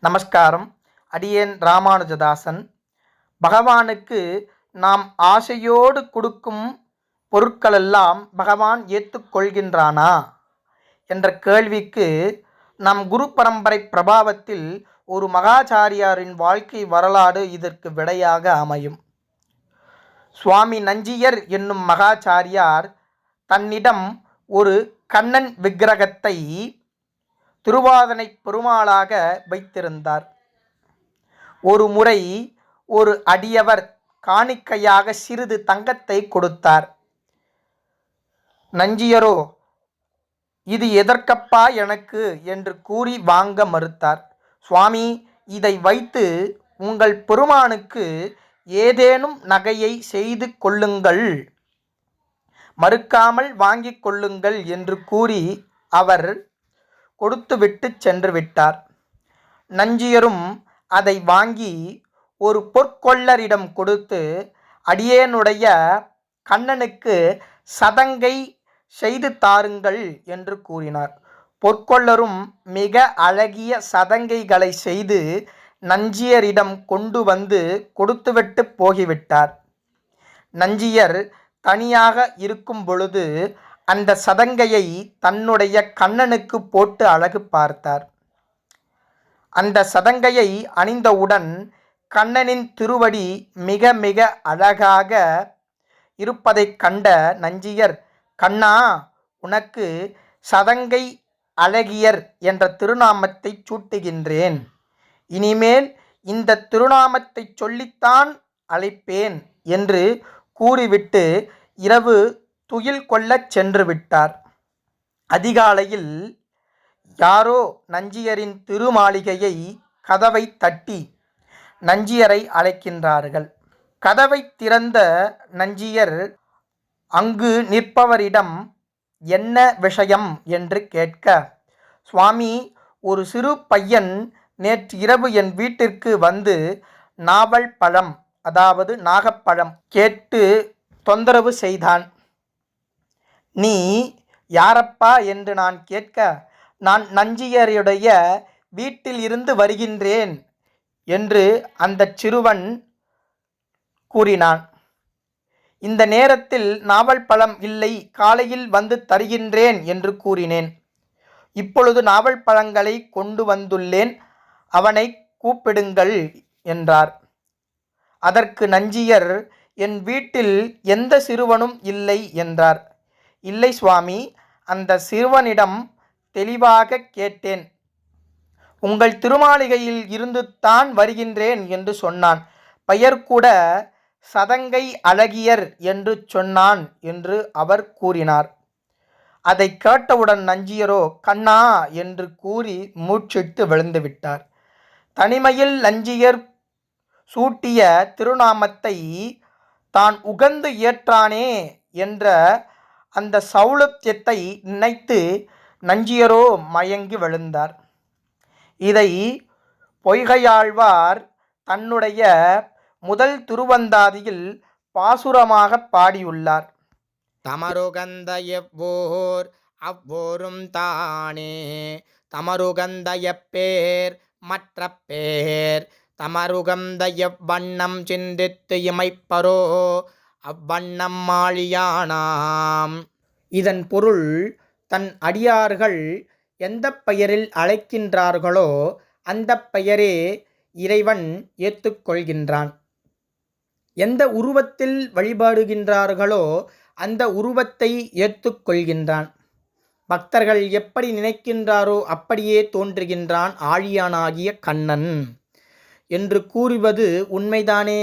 நமஸ்காரம். அடியேன் ராமானுஜதாசன். பகவானுக்கு நாம் ஆசையோடு கொடுக்கும் பொருட்களெல்லாம் பகவான் ஏற்றுக்கொள்கின்றானா என்ற கேள்விக்கு நம் குரு பரம்பரை பிரபாவத்தில் ஒரு மகாச்சாரியாரின் வாழ்க்கை வரலாறு இதற்கு விடையாக அமையும். சுவாமி நஞ்சியர் என்னும் மகாச்சாரியார் தன்னிடம் ஒரு கண்ணன் விக்கிரகத்தை திருவாதனை பெருமாளாக வைத்திருந்தார். ஒரு முறை ஒரு அடியவர் காணிக்கையாக சிறிது தங்கத்தை கொடுத்தார். நஞ்சியரோ இது எதற்கப்பா எனக்கு? என்று கூறி வாங்க மறுத்தார். சுவாமி இதை வைத்து உங்கள் பெருமானுக்கு ஏதேனும் நகையை செய்து கொள்ளுங்கள். மறுக்காமல் வாங்கிக் கொள்ளுங்கள் என்று கூறி அவர் கொடுத்துவிட்டு சென்று விட்டார். நஞ்சியரும் அதை வாங்கி ஒரு பொற்கொள்ளரிடம் கொடுத்து அடியேனுடைய கண்ணனுக்கு சதங்கை செய்து தாருங்கள் என்று கூறினார். பொற்கொள்ளரும் மிக அழகிய சதங்கைகளை செய்து நஞ்சியரிடம் கொண்டு வந்து கொடுத்துவிட்டு போகிவிட்டார். நஞ்சியர் தனியாக இருக்கும் பொழுது அந்த சதங்கையை தன்னுடைய கண்ணனுக்கு போட்டு அழகு பார்த்தார். அந்த சதங்கையை அணிந்தவுடன் கண்ணனின் திருவடி மிக மிக அழகாக இருப்பதைக் கண்ட நஞ்சியர் கண்ணா உனக்கு சதங்கை அழகியர் என்ற திருநாமத்தை சூட்டுகின்றேன். இனிமேல் இந்த திருநாமத்தை சொல்லித்தான் அழைப்பேன் என்று கூறிவிட்டு இரவு துயில் கொள்ளச் சென்று விட்டார். அதிகாலையில் யாரோ நஞ்சியரின் திருமாளிகையை கதவை தட்டி நஞ்சியரை அழைக்கின்றார்கள். கதவை திறந்த நஞ்சியர் அங்கு நிற்பவரிடம் என்ன விஷயம் என்று கேட்க சுவாமி ஒரு சிறு பையன் நேற்று இரவு என் வீட்டிற்கு வந்து நாவல் பழம் அதாவது நாகப்பழம் கேட்டு தொந்தரவு செய்தான். நீ யாரப்பா என்று நான் கேட்க நான் நஞ்சியருடைய வீட்டில் இருந்து வருகின்றேன் என்று அந்த சிறுவன் கூறினான். இந்த நேரத்தில் நாவல் பழம் இல்லை காலையில் வந்து தருகின்றேன் என்று கூறினேன். இப்பொழுது நாவல் பழங்களை கொண்டு வந்துள்ளேன் அவனை கூப்பிடுங்கள் என்றார். அதற்கு நஞ்சியர் என் வீட்டில் எந்த சிறுவனும் இல்லை என்றார். இல்லை சுவாமி அந்த சிறுவனிடம் தெளிவாக கேட்டேன். உங்கள் திருமாளிகையில் இருந்து தான் வருகின்றேன் என்று சொன்னான். பெயர் கூட சதங்கை அழகியர் என்று சொன்னான் என்று அவர் கூறினார். அதை கேட்டவுடன் நஞ்சியரோ கண்ணா என்று கூறி மூச்சிட்டு விழுந்துவிட்டார் தனிமையில் நஞ்சியர் சூட்டிய திருநாமத்தை தான் உகந்து ஏற்றானே என்ற அந்த சௌலத்தியத்தை நினைத்து நஞ்சியரோ மயங்கி விழுந்தார். இதை பொய்கையாழ்வார் தன்னுடைய முதல் திருவந்தாதியில் பாசுரமாக பாடியுள்ளார். தமருகந்த எவ்வோர் அவ்வோரும் தானே. தமருகந்த எப்பேர் மற்ற பேர். தமருகந்த எவ்வண்ணம் சிந்தித்து இமைப்பரோ அவ்வண்ணம் மாழியானாம். இதன் பொருள் தன் அடியார்கள் எந்த பெயரில் அழைக்கின்றார்களோ அந்த பெயரே இறைவன் ஏற்றுக்கொள்கின்றான் எந்த உருவத்தில் வழிபாடுகின்றார்களோ அந்த உருவத்தை ஏற்றுக்கொள்கின்றான் பக்தர்கள் எப்படி நினைக்கின்றாரோ அப்படியே தோன்றுகின்றான் ஆழியானாகிய கண்ணன். என்று கூறுவது உண்மைதானே?